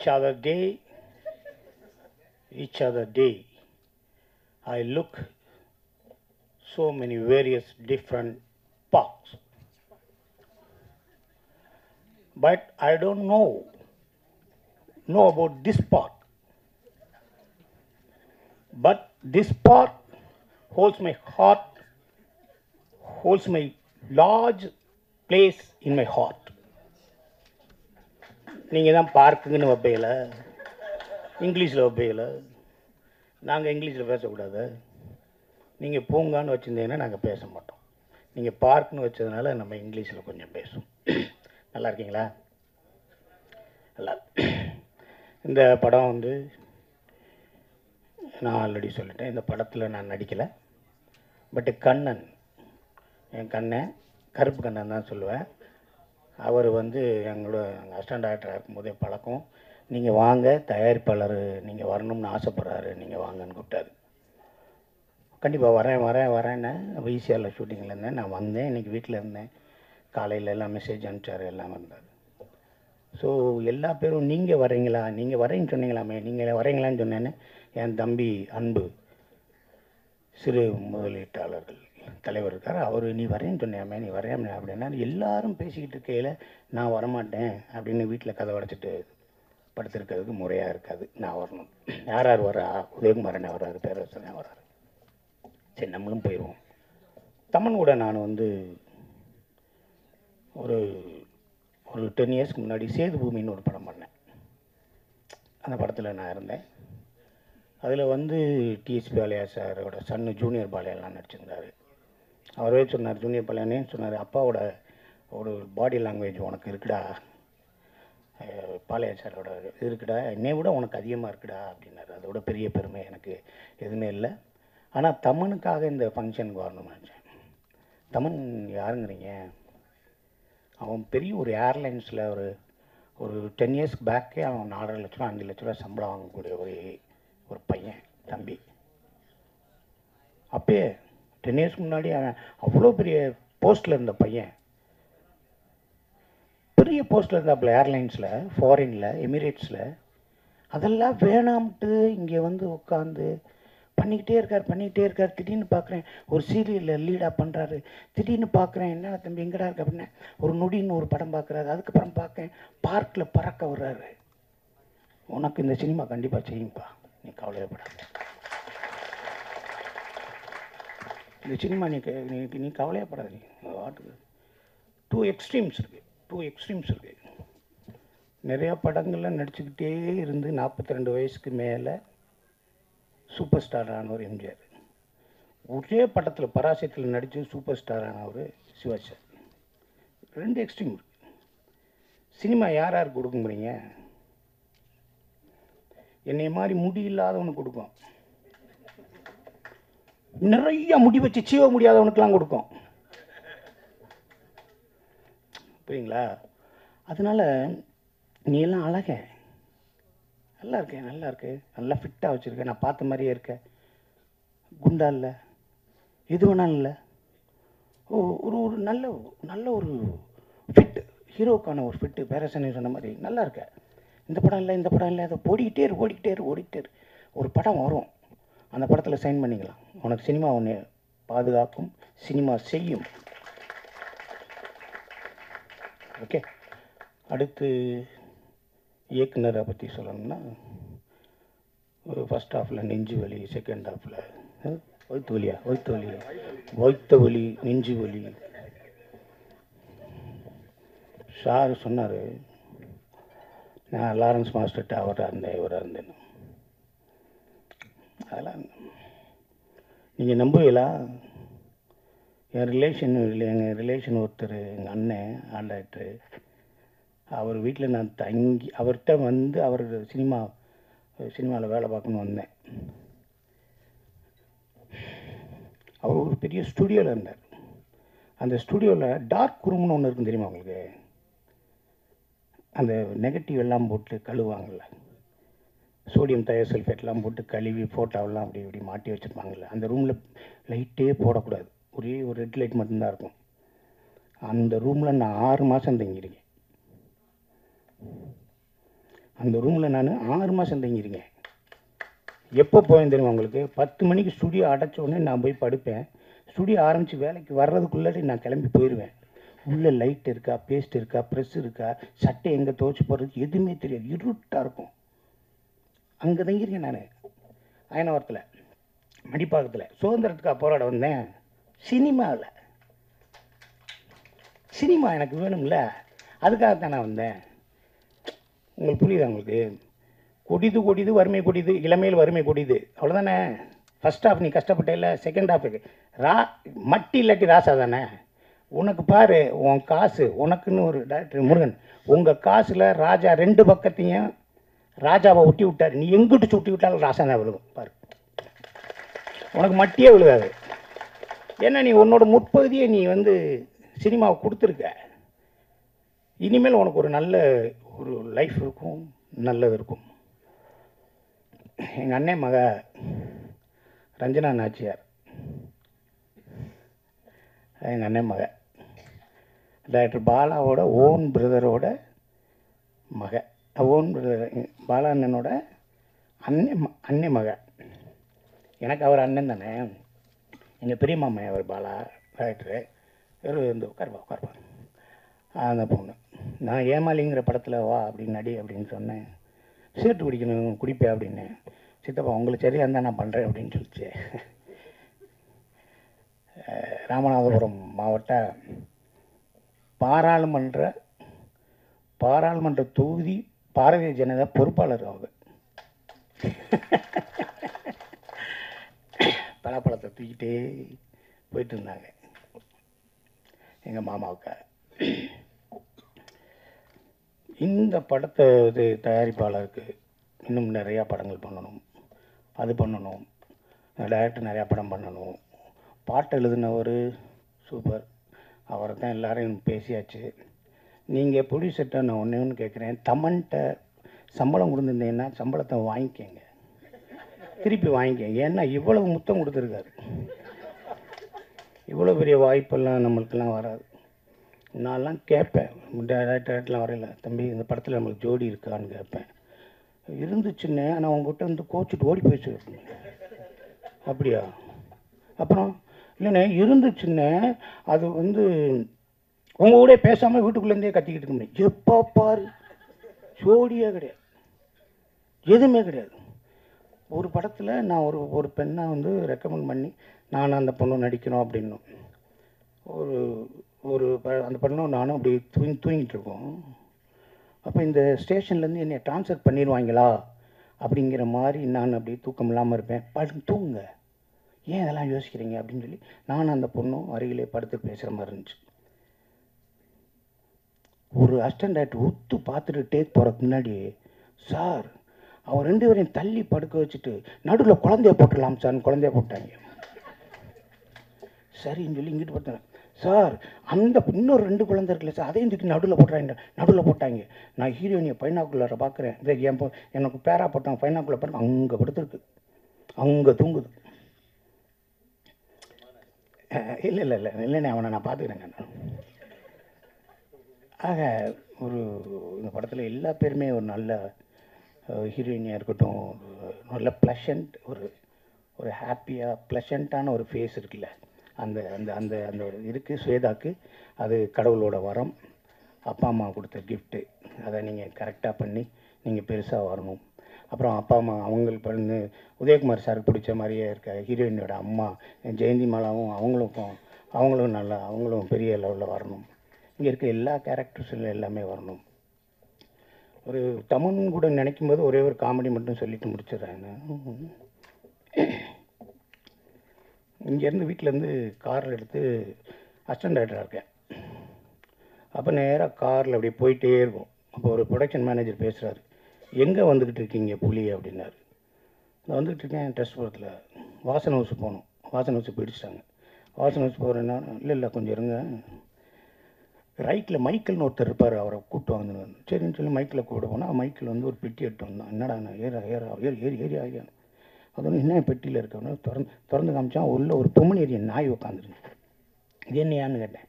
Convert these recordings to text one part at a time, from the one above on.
each other day, each other day, I look so many various different parks. But I don't know know about this part. But this part holds my heart, holds my large place in my heart. நீங்கள் தான் பார்க்குங்கன்னு வைப்பீங்கள இங்கிலீஷில் வைப்பீங்கள நாங்கள் இங்கிலீஷில் பேசக்கூடாது. நீங்கள் பூங்கான்னு வச்சுருந்தீங்கன்னா நாங்கள் பேச மாட்டோம். நீங்கள் பார்க்குன்னு வச்சதுனால நம்ம இங்கிலீஷில் கொஞ்சம் பேசும் நல்லா இருக்கீங்களா? நல்லா. இந்த படம் வந்து நான் ஆல்ரெடி சொல்லிட்டேன். இந்த படத்தில் நான் நடிக்கலை. பட்டு கண்ணன் என் கண்ணன் கருப்பு கண்ணன் தான் சொல்லுவேன். அவர் வந்து எங்களோட அசிஸ்டன்ட் டைரக்டராக இருக்கும்போதே பழக்கம். நீங்கள் வாங்க தயாரிப்பாளர் நீங்கள் வரணும்னு ஆசைப்பட்றாரு. நீங்கள் வாங்கன்னு கூப்பிட்டாரு. கண்டிப்பாக வரேன் வரேன் வரேன்னு. விசிஆரில் ஷூட்டிங்கில் இருந்தேன். நான் வந்தேன். இன்றைக்கி வீட்டில் இருந்தேன். காலையில் எல்லாம் மெசேஜ் அனுப்பிச்சார். எல்லாம் வந்தார். ஸோ எல்லா பேரும் நீங்கள் வரீங்களா நீங்கள் வரேன்னு சொன்னீங்களாமே. நீங்கள் வரீங்களான்னு சொன்னேன்னு என் தம்பி அன்பு சிறு முதலீட்டாளர்கள். தலைவர் இருக்கார். அவர் நீ வரேன்னு சொன்னியாமே நீ வரையாமே அப்படின்னா எல்லாரும் பேசிக்கிட்டு இருக்கையில் நான் வரமாட்டேன் அப்படின்னு வீட்டில் கதை உடச்சிட்டு படுத்திருக்கிறதுக்கு முறையாக இருக்காது. நான் வரணும். யார் யார் வரா உதயகுமாரன் வர்றாரு பேரரசனே வர்றாரு. சரி நம்மளும் போயிடுவோம் தமன் கூட நான் வந்து ஒரு ஒரு டென் இயர்ஸ்க்கு முன்னாடி சேது பூமின்னு ஒரு படம் பண்ணேன். அந்த படத்தில் நான் இருந்தேன். அதில் வந்து டிஎஸ்பி பாலியா சாரோட சன்னு ஜூனியர் பாலியாலாம் நடிச்சிருந்தார். அவரே சொன்னார் ஜூனியர் பாலையானே சொன்னார். அப்பாவோட ஒரு பாடி லாங்குவேஜ் உனக்கு இருக்குடா. அஹ் சாரோட இருக்குடா. என்னை விட உனக்கு அதிகமாக இருக்குடா அப்படின்னாரு. அதோட பெரிய பெருமை எனக்கு எதுவுமே இல்லை. ஆனால் தமனுக்காக இந்த ஃபங்க்ஷனுக்கு வரணும்னு நினச்சேன். தமன் யாருங்கிறீங்க? அவன் பெரிய ஒரு ஏர்லைன்ஸில் ஒரு ஒரு டென் இயர்ஸ்க்கு பேக்கே அவன் நாலரை லட்ச ரூபா அஞ்சு லட்ச ரூபா சம்பளம் வாங்கக்கூடிய ஒரு ஒரு பையன் தம்பி. அப்பயே டென் இயர்ஸ் முன்னாடி அவ்வளோ பெரிய போஸ்ட்டில் இருந்த பையன். பெரிய போஸ்ட்டில் இருந்தாப்புல ஏர்லைன்ஸில் ஃபாரினில் எமிரேட்ஸில் அதெல்லாம் வேணாம்ட்டு இங்கே வந்து உட்காந்து பண்ணிக்கிட்டே இருக்கார் பண்ணிக்கிட்டே இருக்கார். திடீர்னு பார்க்குறேன் ஒரு சீரியலில் லீடாக பண்ணுறாரு திடீர்னு பார்க்குறேன் என்ன தம்பி எங்கடா இருக்கு அப்படின்னு. ஒரு நொடின்னு ஒரு படம் பார்க்குறாரு அதுக்கப்புறம் பார்க்கேன் பார்க்கில் பறக்க வர்றாரு. உனக்கு இந்த சினிமா கண்டிப்பாக செய்யும்ப்பா நீ கவலையப்பட இந்த சினிமா நீ நீ நீ கவலையப்படாது நீ வாட்டுக்கு டூ எக்ஸ்ட்ரீம்ஸ் இருக்குது டூ எக்ஸ்ட்ரீம்ஸ் இருக்குது நிறையா படங்கள்லாம் நடிச்சுக்கிட்டே இருந்து நாற்பத்தி ரெண்டு வயசுக்கு மேலே சூப்பர் ஸ்டார் ஆனவர் எம்ஜிஆர். ஒரே படத்தில் பராசத்தில் நடித்து சூப்பர் ஸ்டார் ஆனவர் ரெண்டு எக்ஸ்ட்ரீம் இருக்கு. சினிமா யார் யார் முடியுங்க என்னை மாதிரி முடி இல்லாதவனுக்கு கொடுக்கும் நிறைய முடி வச்சு சீவ முடியாதவனுக்கெல்லாம் கொடுக்கும். புரியுங்களா? அதனால நீ எல்லாம் அழக. நல்லா இருக்கேன் நல்லா இருக்கு. நல்லா ஃபிட்டாக வச்சுருக்கேன் நான் பார்த்த மாதிரியே இருக்கேன் குண்டா இல்லை. எது வேணாலும் இல்லை. ஓ ஒரு ஒரு நல்ல நல்ல ஒரு ஃபிட்டு ஹீரோக்கான ஒரு ஃபிட்டு பேரசனி சொன்ன மாதிரி நல்லா இருக்க. இந்த படம் இல்லை இந்த படம் இல்லை அதை ஓடிக்கிட்டே இரு ஓடிக்கிட்டே இரு ஓடிக்கிட்டே இரு. ஒரு படம் வரும். அந்த படத்தில் சைன் பண்ணிக்கலாம். உனக்கு சினிமா ஒன்று பாதுகாக்கும் சினிமா செய்யும். ஓகே அடுத்து இயக்குனரை பற்றி சொல்லணும்னா ஃபஸ்ட் ஹாஃபில் நெஞ்சு வலி செகண்ட் ஹாஃபில் ஒய்த்து வலியா? ஒய்த்து வலி. ஒய்த்த வலி நெஞ்சு வலி. சார் சொன்னார் நான் லாரன்ஸ் மாஸ்டர்கிட்ட அவராக இருந்தேன் இவராக இருந்தேன் அதெல்லாம் நீங்கள் நம்புவீங்களா? என் ரிலேஷன் எங்கள் ரிலேஷன் ஒருத்தர் எங்கள் அண்ணன் ஆண்டாக்டரு அவர் வீட்டில் நான் தங்கி அவர்கிட்ட வந்து அவர் சினிமா சினிமாவில் வேலை பார்க்கணும்னு வந்தேன். அவர் ஒரு பெரிய ஸ்டுடியோவில் இருந்தார். அந்த ஸ்டுடியோவில் டார்க் ரூம்னு ஒன்று இருக்கும் தெரியுமா உங்களுக்கு? அந்த நெகட்டிவ் எல்லாம் போட்டு கழுவாங்கள்ல சோடியம் தயோசல்ஃபேட்லாம் போட்டு கழுவி ஃபோட்டோவெல்லாம் அப்படி இப்படி மாட்டி வச்சுருப்பாங்கள்ல அந்த ரூமில் லைட்டே போடக்கூடாது. ஒரே ஒரு ரெட் லைட் மட்டும்தான் இருக்கும். அந்த ரூமில் நான் ஆறு மாதம் தங்கியிருக்கேன். அந்த ரூமில் நான் ஆறு மாதம் தங்கியிருக்கேன். எப்போ போயேன் தெரியுமா உங்களுக்கு? பத்து மணிக்கு ஸ்டுடியோ அடைச்ச உடனே நான் போய் படுப்பேன். ஸ்டுடியோ ஆரம்பித்து வேலைக்கு வர்றதுக்குள்ளே நான் கிளம்பி போயிடுவேன் உள்ளே லைட் இருக்கா பேஸ்ட் இருக்கா ப்ரெஸ் இருக்கா சட்டை எங்கே துவச்சி போடுறது எதுவுமே தெரியாது. இருட்டாக இருக்கும். அங்கே தங்கியிருக்கேன் நான். அயனவரத்தில் மடிப்பாக்கத்தில். சுதந்திரத்துக்காக போராட வந்தேன். சினிமாவில் சினிமா எனக்கு வேணும்ல. அதுக்காகத்தான் நான் வந்தேன். உங்களுக்கு புரியுதா உங்களுக்கு? கொடிது கொடிது வறுமை கொடிது இளமையில் வறுமை கொடிது. அவ்வளோதானே ஃபஸ்ட் ஹாஃப் நீ கஷ்டப்பட்ட இல்லை செகண்ட் ஹாஃபுக்கு ரா மட்டி இல்லாட்டி ராசா தானே? உனக்கு பாரு உன் காசு உனக்குன்னு ஒரு டாக்டர் முருகன். உங்கள் காசில் ராஜா ரெண்டு பக்கத்தையும் ராஜாவை ஒட்டி விட்டார். நீ எங்கிட்டு சுட்டி விட்டாலும் ராசா விழுகும். பாரு. உனக்கு மட்டியே விழுகாது. ஏன்னா நீ உன்னோட முற்பகுதியை நீ வந்து சினிமாவை கொடுத்துருக்க. இனிமேல் உனக்கு ஒரு நல்ல ஒரு லைஃப் இருக்கும். நல்லது இருக்கும். எங்கள் அண்ணன் மக ரஞ்சனா நாச்சியார். எங்கள் அண்ணன் மக. டாக்டர் பாலாவோட ஓன் பிரதரோட மக ஓன் பாலா அண்ணனோட அண்ணன் ம- அண்ணன் மக. எனக்கு அவர் அண்ணன் தானே. எங்கள் பெரிய மாமா அவர் பாலா டேரக்டரு இவர் வந்து உட்காருவா உட்காருவா அந்த பொண்ணு. நான் ஏமாலிங்கிற படத்தில் வா அப்படின்னு நடி அப்படின்னு சொன்னேன். சீட்டு குடிக்கணும் குடிப்பேன் அப்படின்னு. சித்தப்பா உங்களுக்கு சரியாக இருந்தால் நான் பண்ணுறேன் அப்படின்னு சொல்லிச்சு. ராமநாதபுரம் மாவட்ட பாராளுமன்ற பாராளுமன்ற தொகுதி பாரதிய ஜனதா பொறுப்பாளர் அவங்க. பலாப்பழத்தை தூக்கிட்டே போயிட்டு இருந்தாங்க. எங்கள் மாமாவுக்கு. இந்த படத்தை இது தயாரிப்பாளருக்கு இன்னும் நிறையா படங்கள் பண்ணணும். அது பண்ணணும். டைரக்டர் நிறையா படம் பண்ணணும். பாட்டு எழுதினவர் சூப்பர். அவரை தான் எல்லோரையும் பேசியாச்சு. நீங்கள் ப்ரொடியூசர்கிட்ட நான் ஒன்றே ஒன்று கேட்குறேன் தமன்கிட்ட சம்பளம் கொடுத்துருந்தீங்கன்னா சம்பளத்தை வாங்கிக்கங்க. திருப்பி வாங்கிக்கங்க. ஏன்னா இவ்வளவு முத்தம் கொடுத்துருக்காரு. இவ்வளோ பெரிய வாய்ப்பெல்லாம் நம்மளுக்கெல்லாம் வராது. நான்லாம் கேட்பேன். டேரக்டர்லாம் வரையில தம்பி இந்த படத்தில் நம்மளுக்கு ஜோடி இருக்கான்னு கேட்பேன். இருந்துச்சுன்னு ஆனால் உங்ககிட்ட வந்து கோச்சிட்டு ஓடி போயிடுச்சு. அப்படியா? அப்புறம் இல்லைண்ணே இருந்துச்சுன்னு அது வந்து உங்க கூட பேசாமல் வீட்டுக்குள்ளேருந்தே கத்திக்கிட்டு இருக்க முடியும் எப்போ பாரு? ஜோடியே கிடையாது. எதுவுமே கிடையாது. ஒரு படத்தில் நான் ஒரு ஒரு பெண்ணை வந்து ரெக்கமெண்ட் பண்ணி நானும் அந்த பொண்ணு நடிக்கணும் அப்படின்னும். ஒரு ஒரு ப- அந்த பொண்ணும் நானும் அப்படி தூங்கி தூங்கிட்டு இருக்கோம். அப்போ இந்த ஸ்டேஷன்லேருந்து என்னை ட்ரான்ஸ்ஃபர் பண்ணிடுவாங்களா? அப்படிங்கிற மாதிரி நான் அப்படி தூக்கம் இல்லாமல் இருப்பேன். படு தூங்குங்க. ஏன் இதெல்லாம் யோசிக்கிறீங்க? அப்படின்னு சொல்லி நானும் அந்த பொண்ணும் அருகிலே படுத்து பேசுகிற மாதிரி இருந்துச்சு. ஒரு அசிஸ்டன்ட் டேரக்டர் உத்து பார்த்துட்டு டேக் போகிறதுக்கு முன்னாடி சார் அவன் ரெண்டு பேரையும் தள்ளி படுக்க வச்சுட்டு நடுவில் குழந்தைய போட்டுடலாம் சார்னு குழந்தைய போட்டாங்க. சரின்னு சொல்லி இங்கிட்டு பார்த்தேன் சார் அந்த இன்னொரு ரெண்டு குழந்தை இருக்குல்ல சார் அதையும் தூக்கி நடுவில் போட்டுறாங்க நடுவில் போட்டாங்க. நான் ஹீரோயினியை பைனாக்குள்ளார பார்க்குறேன். இதை என் எனக்கு பேரா போட்டாங்க பைனாக்குள்ள பாருங்க அங்கே படுத்துருக்கு. அங்கே தூங்குது. இல்லை இல்லை இல்லை இல்லைண்ணே அவனை நான் பார்த்துக்கிறேங்க. நான் ஆக ஒரு இந்த படத்தில் எல்லா பேருமே ஒரு நல்ல ஹீரோயினியாக இருக்கட்டும் நல்ல ப்ளஷண்ட் ஒரு ஒரு ஹாப்பியாக ப்ளஷண்ட்டான ஒரு ஃபேஸ் இருக்குல்ல. அந்த அந்த அந்த அந்த ஒரு இருக்குது ஸ்வேதாக்கு அது கடவுளோட வரம். அப்பா அம்மா கொடுத்த கிஃப்ட்டு அதை நீங்கள் கரெக்டாக பண்ணி நீங்கள் பெருசாக வரணும். அப்புறம் அப்பா அம்மா அவங்களுக்கு வந்து உதயகுமார் சாருக்கு பிடிச்ச மாதிரியே இருக்க ஹீரோயினோட அம்மா ஜெயந்தி மாலாவும் அவங்களுக்கும் அவங்களும் நல்லா அவங்களும் பெரிய லெவலில் வரணும். இங்கே இருக்க எல்லா கேரக்டர்ஸில் எல்லாமே வரணும். ஒரு தமிழ் கூட நினைக்கும் போது ஒரே ஒரு காமெடி மட்டும் சொல்லிட்டு முடிச்சிடுறேன் இங்கேருந்து வீட்டிலேருந்து காரில் எடுத்து அசிஸ்டன்ட் டைரக்டராக இருக்கேன். அப்போ நேராக காரில் அப்படியே போயிட்டே இருக்கும். அப்போ ஒரு ப்ரொடக்ஷன் மேனேஜர் பேசுகிறாரு எங்கே வந்துக்கிட்டு இருக்கீங்க புலி? அப்படின்னாரு. நான் வந்துக்கிட்டு இருக்கேன் டெஸ்ட் போகிறதுல வாசன் ஹவுஸ் போகணும் வாசன் ஹவுஸ் பிடிச்சிட்டாங்க வாசன் ஹவுஸ் போகிறேன்னா இல்லை இல்லை கொஞ்சம் இருங்க. ரைட்டில் மைக்கேல்னு ஒருத்தர் இருப்பார் அவரை கூப்பிட்டு வந்து சரின்னு சொல்லி மைக்கில் கூப்பிட்டு போனால் மைக்கில் வந்து ஒரு பெட்டி எடுத்து வந்தான். என்னடா நான் ஏறா ஏறா ஏறி ஏறி ஏறி ஆகியா? அது வந்து என்ன பெட்டியில் இருக்கவனு? திறந்து திறந்து காமிச்சான். உள்ள ஒரு பொம்மனேரிய நாய் உட்காந்துருந்துச்சு இது என்னையான்னு கேட்டேன்.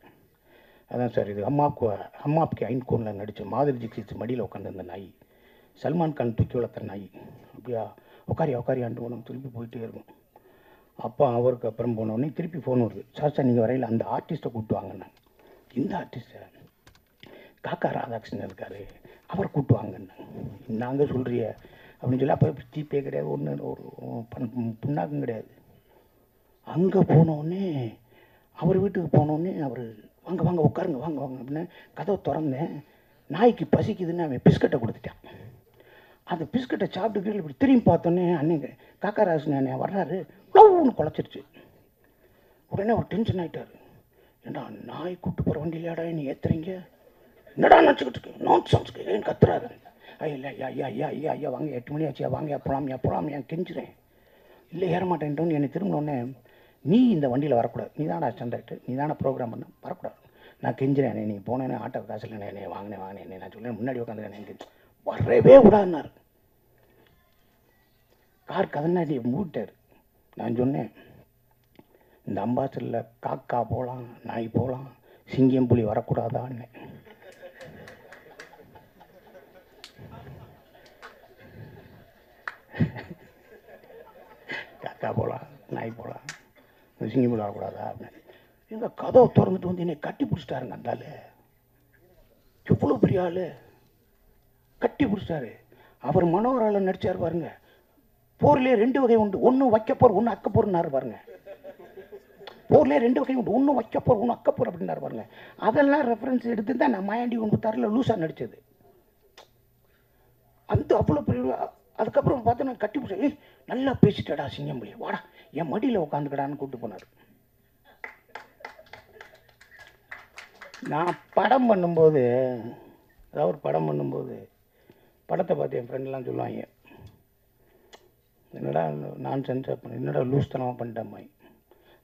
அதான் சார் இது அம்மாவுக்கு அம்மாவுக்கு ஐன்கோனில் நடித்த மாதிரி ஜிக்ஸித்து மடியில் உட்காந்துருந்த நாய். சல்மான் கான் தூக்கி வளர்த்த நாய். அப்படியா? உட்காரியா உட்காரியான்ட்டு ஒன்று திருப்பி போயிட்டே இருக்கும் அப்போ அவருக்கு அப்புறம் போனோடனே திருப்பி ஃபோன் வருது. சார் சார் நீங்கள் வரையில் அந்த ஆர்டிஸ்ட்டை கூப்பிட்டு வாங்கண்ணா இந்த ஆர்டிஸ்டை காக்கா ராதாகிருஷ்ணன் இருக்காரு. அவரை கூப்பிட்டு வாங்கன்னு நாங்கள் சொல்கிறிய அப்படின்னு சொல்லி அப்போ ஜிபே கிடையாது ஒன்று ஒரு புண்ணாக்கம் புண்ணாக்கும் கிடையாது. அங்கே போனோடனே அவர் வீட்டுக்கு போனோடனே அவர் வாங்க வாங்க உட்காருங்க வாங்க வாங்க அப்படின்னு கதவை திறந்தேன். நாய்க்கு பசிக்குதுன்னு அவன் பிஸ்கட்டை கொடுத்துட்டான். அந்த பிஸ்கட்டை சாப்பிட்டு இப்படி திரும்பி பார்த்தோன்னே அன்னைக்கு காக்காராசன் அண்ணன் வர்றாரு. லவ்னு குழச்சிருச்சு. உடனே அவர் டென்ஷன் ஆகிட்டார் ஏண்டா நாய் கூட்டு போகிற வண்டியிலாடா நீ ஏத்துறீங்க? என்னடா நினச்சிக்கிட்டு இருக்கு? நான் சம்ஸ்க்கு ஏன் கத்துறாரு? ஐயா இல்லை ஐயா ஐயா ஐயா ஐயா ஐயா வாங்க எட்டு மணி ஆச்சு வாங்க போலாமியா ஏன் கெஞ்சுறேன். இல்லை ஏற மாட்டேன்ட்டோன்னு என்னை திரும்பினோடனே நீ இந்த வண்டியில் வரக்கூடாது. நீ தானே ஸ்டாண்டர்ட் நீ தானே ப்ரோக்ராம் பண்ண வரக்கூடாது. நான் கெஞ்சுறேன் நீ போனேனே ஆட்டோ காசு இல்லை என்னை வாங்கினேன் வாங்கினேன் நான் சொல்லேன் முன்னாடி உட்காந்துருக்கேன் வரவே விடாதுனார் கார் கதனாடி மூட்டார் நான் சொன்னேன் இந்த அம்பாசலில் காக்கா போகலாம் நாய் போகலாம் சிங்கம் புலி வரக்கூடாதான்னு. காக்கா போகலாம் நாய் போகலாம் சிங்கம் புலி வரக்கூடாதா அப்படின்னு. எங்கள் கதவை திறந்துட்டு வந்து என்னை கட்டி பிடிச்சிட்டாருங்க அந்த ஆளு. எவ்வளோ பெரிய ஆள். கட்டி பிடிச்சிட்டாரு. அவர் மனோகரால நடிச்சார் பாருங்க. போர்லேயே ரெண்டு வகை உண்டு. ஒன்று வைக்க போர் ஒன்று அக்க போர்னாரு பாருங்க. போர்லயே ரெண்டு வகை உண்டு. ஒன்று வைக்க போர் ஒன்று அக்கப்போர் அப்படின்னு அப்படின்னாரு பாருங்க. அதெல்லாம் ரெஃபரன்ஸ் எடுத்து தான் நான் மாயாண்டி ஒன்று தரல லூஸாக நடித்தது அந்த அவ்வளோ பெரிய அதுக்கப்புறம் பார்த்தோன்னா கட்டி பிடிச்சா ஏய் நல்லா பேசிட்டடா சிங்கம்புலி. வாடா என் மடியில் உட்காந்துக்கடான்னு கூப்பிட்டு போனார். நான் படம் பண்ணும்போது அதாவது ஒரு படம் பண்ணும்போது படத்தை பார்த்து என் ஃப்ரெண்ட்லாம் சொல்லுவாங்க என்னடா நான் சென்ஸ் பண்ண என்னடா லூஸ் தனமாக பண்ணிட்டேன் மாதிரி.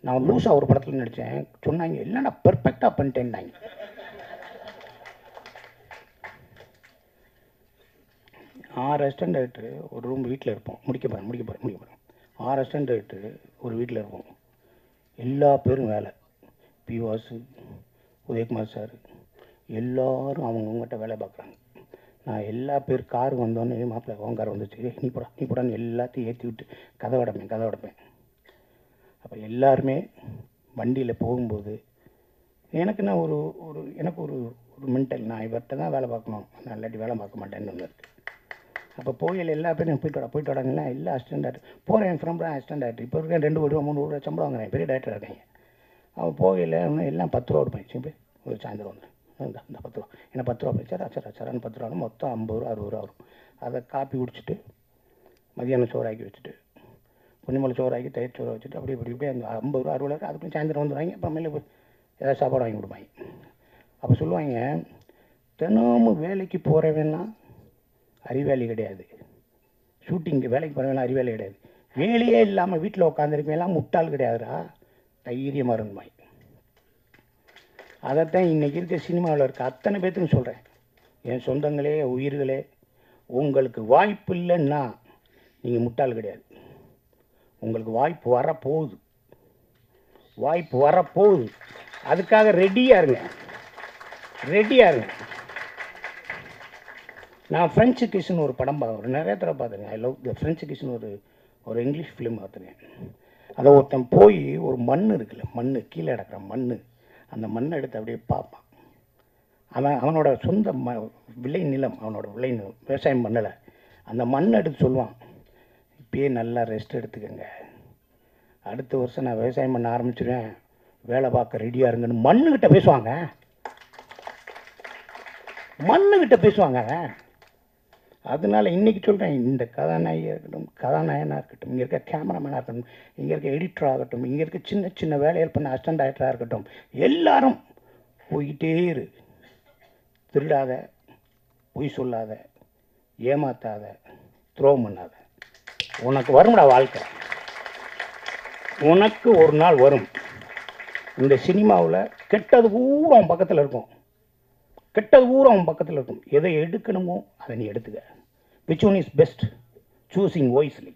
நான் லூஸாக ஒரு படத்தில் நடித்தேன் சொன்னாங்க இல்லைன்னா பெர்ஃபெக்டாக பண்ணிட்டேன்னாங்க. ஆறு அசிஸ்டன்ட் டைரக்டர் ஒரு ரூம் வீட்டில் இருப்போம். முடிக்க போகிறேன் முடிக்க போகிறேன் முடிக்க போகிறேன் ஆறு அசிஸ்டன்ட் டைரக்டர் ஒரு வீட்டில் இருப்போம். எல்லா பேரும் வேலை. பி வாசு உதயகுமார் சார் எல்லோரும் அவங்கவுங்ககிட்ட வேலை பார்க்குறாங்க. நான் எல்லா பேர் கார் வந்தோடனே மாப்பிள்ளை உன் கார் வந்துச்சு. நீ போடா நீ போடான்னு எல்லாத்தையும் ஏற்றி விட்டு கதை அடைப்பேன் கதை அடைப்பேன். அப்போ எல்லாருமே வண்டியில் போகும்போது எனக்கு நான் ஒரு ஒரு எனக்கு ஒரு ஒரு மென்டல் நான் இவர்கிட்ட தான் வேலை பார்க்கணும். நான் இல்லாட்டி வேலை பார்க்க மாட்டேன்னு ஒன்று இருக்குது அப்போ போயில் எல்லா பேரும் போயிட்டு வர போயிட்டு வாடாங்கன்னா எல்லா அசிஸ்டன்ட் டேரக்டர் போகிறேன் என் ஃப்ரெண்ட் அசிஸ்டன்ட் டேரக்டர் இப்போ இருக்கேன் ரெண்டு கோடி ரூபா மூணு ரூபா சம்பளம் வாங்குறேன் பெரிய டேரக்டர் இருக்காங்க அவன் போகையில் எல்லாம் பத்து ரூபா கொடுப்பேன் சிம்பி ஒரு சாயந்தரம் வந்து. இந்த இந்த பத்து ரூபா. என்ன பத்து ரூபா போய் சரா சரா சரான்னு பத்து ரூபா மொத்தம் ஐம்பது ரூபா அறுபது ரூபா வரும். அதை காப்பி குடிச்சிட்டு மதியானம் சோறாக்கி வச்சுட்டு கொஞ்சமலை சோறாக்கி தயிர் சோறு வச்சுட்டு அப்படி இப்படி இப்படி அந்த ஐம்பது ரூபா அறுபது ரூபா அதுக்கு சாயந்தரம் வந்துடுவாங்க. அப்புறமேல ஏதாவது சாப்பாடு வாங்கி கொடுப்பாங்க. அப்போ சொல்லுவாங்க தினமும் வேலைக்கு போகிறவன்லாம் அறிவாளி கிடையாது. ஷூட்டிங்க்கு வேலைக்கு போகிறவன்லாம் அறிவாளி கிடையாது. வேலையே இல்லாமல் வீட்டில் உட்காந்துருக்கவெல்லாம் முட்டாள் கிடையாதுடா. தைரியமாக இருந்தாய் அதைத்தான் இன்றைக்கி இருக்க சினிமாவில் இருக்க அத்தனை பேத்துக்கும் சொல்கிறேன் என் சொந்தங்களே உயிர்களே உங்களுக்கு வாய்ப்பு இல்லைன்னா நீங்கள் முட்டாள் கிடையாது. உங்களுக்கு வாய்ப்பு வரப்போகுது. வாய்ப்பு வரப்போகுது. அதுக்காக ரெடியாக இருங்க. ரெடியாக இருங்க. நான் ஃப்ரெஞ்சு கிஷன் ஒரு படம் பார்க்குறேன் நிறைய தடவை பார்த்துருக்கேன் ஐ லவ் த ஃப்ரெஞ்சு கிஷன் ஒரு ஒரு இங்கிலீஷ் ஃபிலிம் பார்த்துருக்கேன் அதை ஒருத்தன் போய் ஒரு மண் இருக்குல்ல மண் கீழே கிடக்குற மண் அந்த மண்ணை எடுத்து அப்படியே பார்ப்பான். அவன் அவனோட சொந்த ம விளை நிலம் அவனோட விளை நிலம் விவசாயம் பண்ணலை. அந்த மண்ணை எடுத்து சொல்லுவான். இப்பயே நல்லா ரெஸ்ட் எடுத்துக்கோங்க. அடுத்த வருஷம் நான் விவசாயம் பண்ண ஆரம்பிச்சிருவேன். வேலை பார்க்க ரெடியாக இருங்கன்னு மண்ணுக்கிட்ட பேசுவாங்க. மண்ணுக்கிட்ட பேசுவாங்க. அதனால் அதனால சொல்கிறேன் இந்த கதாநாயகியாக இருக்கட்டும் கதாநாயகனாக இருக்கட்டும் இங்கே இருக்க கேமராமேனாக இருக்கட்டும் இங்கே இருக்க எடிட்டராக இருக்கட்டும் இங்கே இருக்க சின்ன சின்ன வேலைகள் பண்ண அசிஸ்டன்ட் டைரக்டராக இருக்கட்டும் எல்லாரும் போய்கிட்டே இரு. திருடாத பொய் சொல்லாத ஏமாத்தாத துரோகம் பண்ணாத. உனக்கு வரும்டா வாழ்க்கை. உனக்கு ஒரு நாள் வரும். இந்த சினிமாவில் கெட்டது பூரா அவன் பக்கத்தில் இருக்கும். கெட்டது பூரா அவன் பக்கத்தில் இருக்கும். எதை எடுக்கணுமோ அதை நீ எடுத்துக்க. Which one is best choosing wisely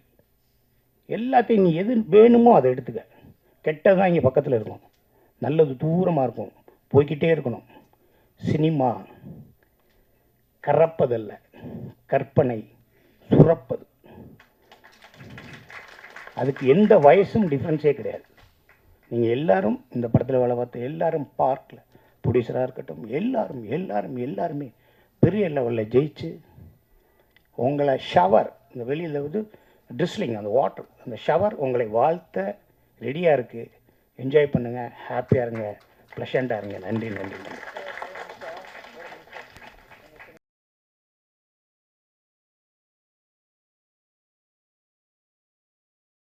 எல்லாத்தையும் நீ எது வேணுமோ அதை எடுத்துக்க. கெட்டது தான் இங்கே பக்கத்தில் இருக்கும். நல்லது தூரமாக இருக்கும். போய்கிட்டே இருக்கணும். சினிமா கறப்பதல்ல. கற்பனை சுரப்பது. அதுக்கு எந்த வயசும் டிஃப்ரென்ஸே கிடையாது. நீங்கள் எல்லாரும் இந்த படத்தில் வேலை பார்த்த எல்லாரும் பார்க்கல ப்ரொடியூசராக இருக்கட்டும் எல்லாரும் எல்லாரும் எல்லாருமே பெரிய லெவலில் ஜெயிச்சு உங்களை ஷவர் இந்த வெளியில் வந்து ட்ரிஸ்லிங் அந்த வாட்டர் அந்த ஷவர் உங்களை வாழ்த்த ரெடியாக இருக்குது என்ஜாய் பண்ணுங்கள் ஹாப்பியாக இருங்க ப்ளஷண்ட்டாக இருங்க. நன்றி நன்றி நன்றி.